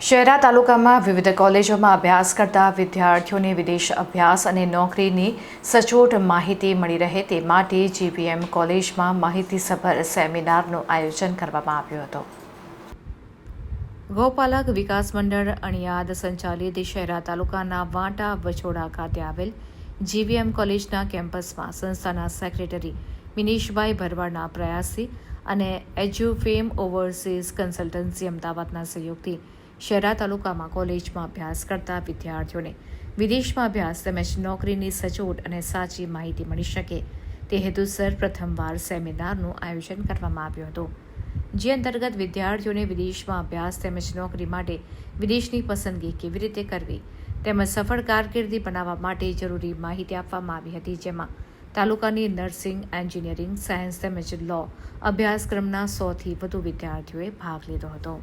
શહેરા તાલુકામાં વિવિધ કોલેજોમાં અભ્યાસ કરતા વિદ્યાર્થીઓને વિદેશ અભ્યાસ અને નોકરીની સચોટ માહિતી મળી રહે તે માટે જીબીએમ કોલેજમાં માહિતીસભર સેમિનારનું આયોજન કરવામાં આવ્યું હતું. ગૌપાલક વિકાસ મંડળ અણિયાદ સંચાલિત શહેરા તાલુકાના વાંટા વછોડા ખાતે આવેલ જીવીએમ કોલેજના કેમ્પસમાં સંસ્થાના સેક્રેટરી મિનીશભાઈ ભરવાડના પ્રયાસથી અને એજ્યુફેમ ઓવરસીઝ કન્સલ્ટન્સી અમદાવાદના સહયોગથી શહેરા તાલુકામાં કોલેજમાં અભ્યાસ કરતા વિદ્યાર્થીઓને વિદેશમાં અભ્યાસ તેમજ નોકરીની સચોટ અને સાચી માહિતી મળી શકે. તે હેતુસર પ્રથમવાર સેમિનારનું આયોજન કરવામાં આવ્યું હતું. જે અંતર્ગત વિદ્યાર્થીઓને વિદેશમાં અભ્યાસ તેમજ નોકરી માટે વિદેશની પસંદગી કેવી રીતે કરવી તેમજ સફળ કારકિર્દી બનાવવા માટે જરૂરી માહિતી આપવામાં આવી હતી. જેમાં તાલુકાની નર્સિંગ, એન્જિનિયરિંગ, સાયન્સ તેમજ લો અભ્યાસક્રમના સોથી વધુ વિદ્યાર્થીઓએ ભાગ લીધો હતો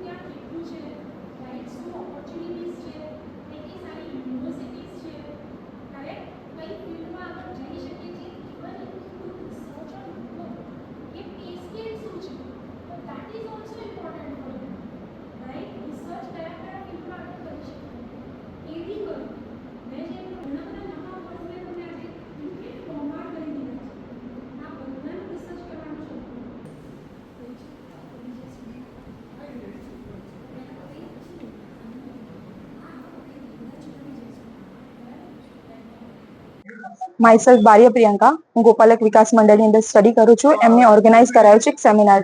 ત્યાં કેટલું છે રાઈટ શું ઓપોર્ચ્યુનિટીઝ છે કેટલી સારી યુનિવર્સિટીઝ છે કરેક્ટ કઈ ફિલ્ડમાં આગળ જઈ શકીએ છીએ ઇવન રિસર્ચ ઓન ગ્રોથ એ પે સ્કેલ શું છે તો that is also important for you right research કયા કયા ફિલ્ડમાં આગળ કરી શકાય એ બી કરું મેં જે ઘણા બધા નવા વર્ડ મેં તમને આજે ઇન્ફેક્ટ બોમ્બાર્ડ કરી દીધા છે આ બધાનું રિસર્ચ કરવાનું છે માયસેલ્ફ બારિયા પ્રિયંકા હું ગોપાલક વિકાસ મંડળની અંદર સ્ટડી કરું છું. એમને ઓર્ગેનાઇઝ કરાયો છે એક સેમિનાર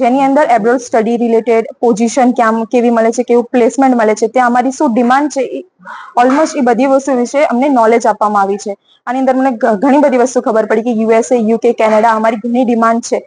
જેની અંદર એબ્રોડ સ્ટડી રિલેટેડ પોઝિશન ક્યાં કેવી મળે છે, કેવું પ્લેસમેન્ટ મળે છે, ત્યાં અમારી શું ડિમાન્ડ છે ઓલમોસ્ટ એ બધી વસ્તુ વિશે અમને નોલેજ આપવામાં આવી છે. આની અંદર મને ઘણી બધી વસ્તુ ખબર પડી કે યુએસએ યુકે કેનેડા અમારી ઘણી ડિમાન્ડ છે.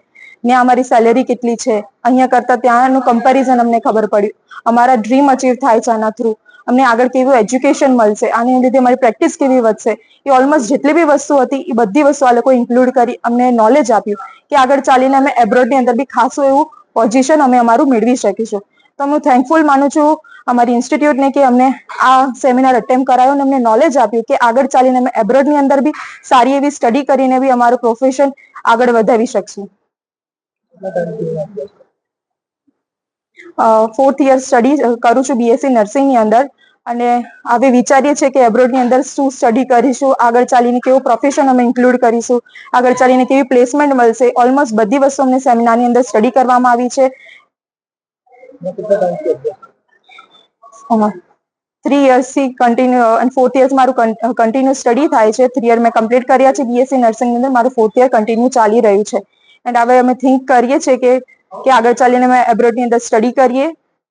ને અમારી સેલેરી કેટલી છે? અહીંયા કરતા ત્યાંનું કમ્પેરિઝન અમને ખબર પડ્યું. અમારા ડ્રીમ અચીવ થાય છે આના થ્રુ અમને આગળ કેવું એજ્યુકેશન મળશે, આને લીધે અમારી પ્રેક્ટિસ કેવી વધશે, એ ઓલમોસ્ટ જેટલી બી વસ્તુ હતી, એ બધી વસ્તુ આ લોકો ઇન્ક્લુડ કરી અમને નોલેજ આપ્યું કે આગળ ચાલીને અમે એબ્રોડની અંદર બી ખાસું એવું પોઝિશન અમે અમારું મેળવી શકીશું. તો હું થેન્કફુલ માનું છું અમારી ઇન્સ્ટિટ્યૂટને કે અમને આ સેમિનાર અટેમ્પ કરાયો અને અમને નોલેજ આપ્યું કે આગળ ચાલીને અમે એબ્રોડની અંદર બી સારી એવી સ્ટડી કરીને બી અમારું પ્રોફેશન આગળ વધાવી શકશું. ફોર્થ યર સ્ટડી કરું છું બીએસસી નર્સિંગની અંદર. અને હવે વિચારીએ છીએ કે એબ્રોડની અંદર શું સ્ટડી કરીશું, આગળ ચાલીને કેવું પ્રોફેશન અમે ઇન્ક્લુડ કરીશું, આગળ ચાલીને કેવી પ્લેસમેન્ટ મળશે. ઓલમોસ્ટ બધી વસ્તુ અમને સેમિનારની અંદર સ્ટડી કરવામાં આવી છે. થ્રી યર્સથી કન્ટિન્યુ અને ફોર્થ યર્સ મારું કન્ટિન્યુ સ્ટડી થાય છે. થ્રી યર મેં કમ્પ્લીટ કર્યા છે બીએસસી નર્સિંગની અંદર. મારું ફોર્થ યર કન્ટિન્યુ ચાલી રહ્યું છે. એન્ડ હવે અમે થિંક કરીએ છીએ કે કે આગળ ચાલીને અમે એબ્રોડની અંદર સ્ટડી કરીએ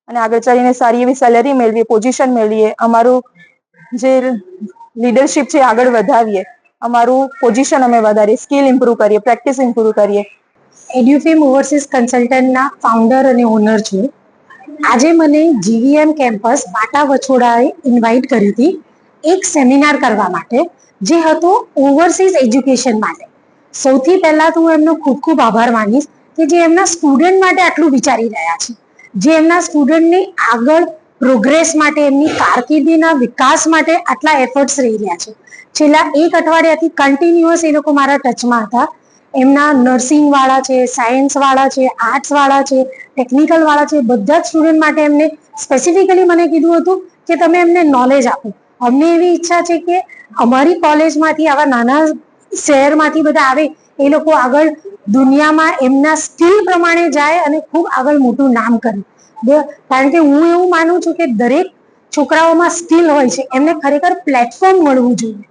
અને આગળ ચાલીને સારી એવી સેલેરી મેળવીએ પોઝિશન મેળવીએ, અમારું જે લીડરશિપ છે આગળ વધાવીએ અમારું પોઝિશન અમે વધારીએ સ્કિલ ઇમ્પ્રૂવ કરીએ પ્રેક્ટિસ ઇમ્પ્રૂવ કરીએ. એડ્યુફેમ ઓવરસીઝ કન્સલ્ટન્ટના ફાઉન્ડર અને ઓનર છું. આજે મને જીવીએમ કેમ્પસ બાટા વછોડાએ ઇન્વાઇટ કરી હતી એક સેમિનાર કરવા માટે, જે હતો ઓવરસીઝ એજ્યુકેશન માટે. સૌથી પહેલા તો હું એમનો ખૂબ ખૂબ આભાર માનીશ. કે જે એમના સ્ટુડન્ટ માટે આટલું વિચારી રહ્યા છે. જે એમના સ્ટુડન્ટની આગળ પ્રોગ્રેસ માટે, એમની કારકિર્દીના વિકાસ માટે આટલા એફર્ટ્સ રહી રહ્યા છે. છેલ્લા એક અઠવાડિયાથી કન્ટિન્યુઅસ એ લોકો મારા ટચમાં હતા. એમના નર્સિંગ વાળા છે સાયન્સ વાળા છે આર્ટ્સ વાળા છે ટેકનિકલ વાળા છે, બધા જ સ્ટુડન્ટ માટે એમને સ્પેસિફિકલી મને કીધું હતું કે તમે એમને નોલેજ આપો. અમને એવી ઈચ્છા છે કે અમારી કોલેજમાંથી આવા નાના શહેરમાંથી બધા આવે, એ લોકો આગળ દુનિયામાં એમના સ્કિલ પ્રમાણે જાય અને ખૂબ આગળ મોટું નામ કરે. કારણ કે હું એવું માનું છું કે દરેક છોકરાઓમાં સ્કિલ હોય છે, એમને ખરેખર પ્લેટફોર્મ મળવું જોઈએ.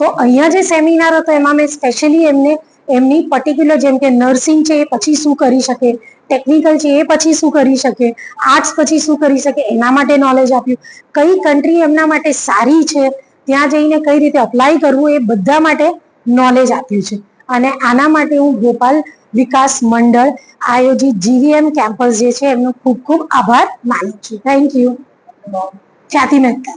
તો અહીંયા જે સેમિનાર હતો, એમાં મેં સ્પેશિયલી એમને, એમની પર્ટિક્યુલર જેમ કે નર્સિંગ છે એ પછી શું કરી શકે ટેકનિકલ છે એ પછી શું કરી શકે આર્ટ્સ પછી શું કરી શકે, એના માટે નોલેજ આપ્યું. કઈ કન્ટ્રી એમના માટે સારી છે, ત્યાં જઈને કઈ રીતે અપ્લાય કરવું એ બધા માટે નોલેજ આપ્યું છે. અને આના માટે હું ગોપાલ વિકાસ મંડળ આયોજિત જીવીએમ કેમ્પસ જે છે એમનો ખૂબ ખૂબ આભાર માનું છું. થેન્ક યુ ખ્યાતિ મહેતા